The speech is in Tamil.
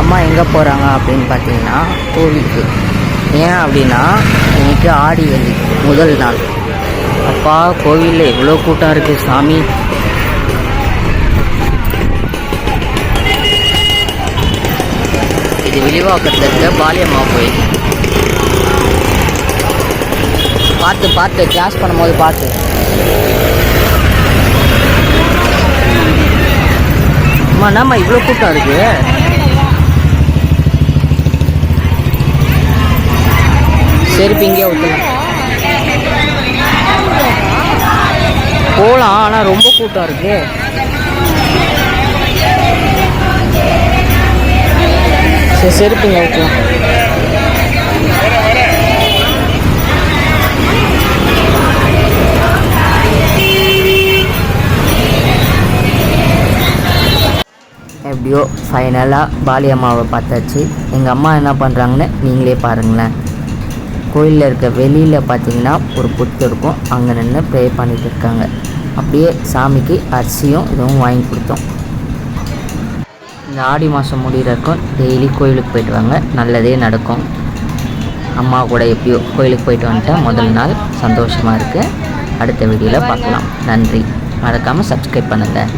அம்மா எங்கே போகிறாங்க அப்படின்னு பார்த்தீங்கன்னா கோவிலுக்கு. ஏன் அப்படின்னா இன்னைக்கு ஆடி வெள்ளி முதல் நாள். அப்பா கோவிலில் எவ்வளோ கூட்டம் இருக்குது சாமி. இது விழிவாக்கத்தில் இருக்க பாலியம்மா கோயில் பார்த்து பார்த்து கிளாஸ் பண்ணும்போது பார்த்து. அம்மா என்னம்மா இவ்வளோ கூட்டம் இருக்குது செருப்பு இங்கே ஊற்றலாம் போகலாம் ஆனால் ரொம்ப கூட்டம் இருக்கு. சரி செருப்பு இங்கே ஊற்றலாம் எப்படியோ ஃபைனலாக பாலி அம்மாவை பார்த்தாச்சு. எங்கள் அம்மா என்ன பண்ணுறாங்கன்னு நீங்களே பாருங்களேன். கோயிலில் இருக்க வெளியில் பார்த்தீங்கன்னா ஒரு புத்து இருக்கும். அங்கே நின்று ப்ரே பண்ணிட்டு இருக்காங்க. அப்படியே சாமிக்கு அரிசியும் இதுவும் வாங்கி கொடுத்தோம். இந்த ஆடி மாதம் முடிகிறக்கும் டெய்லி கோயிலுக்கு போயிட்டு வாங்க. நல்லதே நடக்கும். அம்மா கூட எப்படியோ கோயிலுக்கு போயிட்டு வந்துட்டா முதல் நாள் சந்தோஷமாக இருக்குது அடுத்த வீடியோவில் பார்க்கலாம். நன்றி. மறக்காமல் சப்ஸ்கிரைப் பண்ணுங்கள்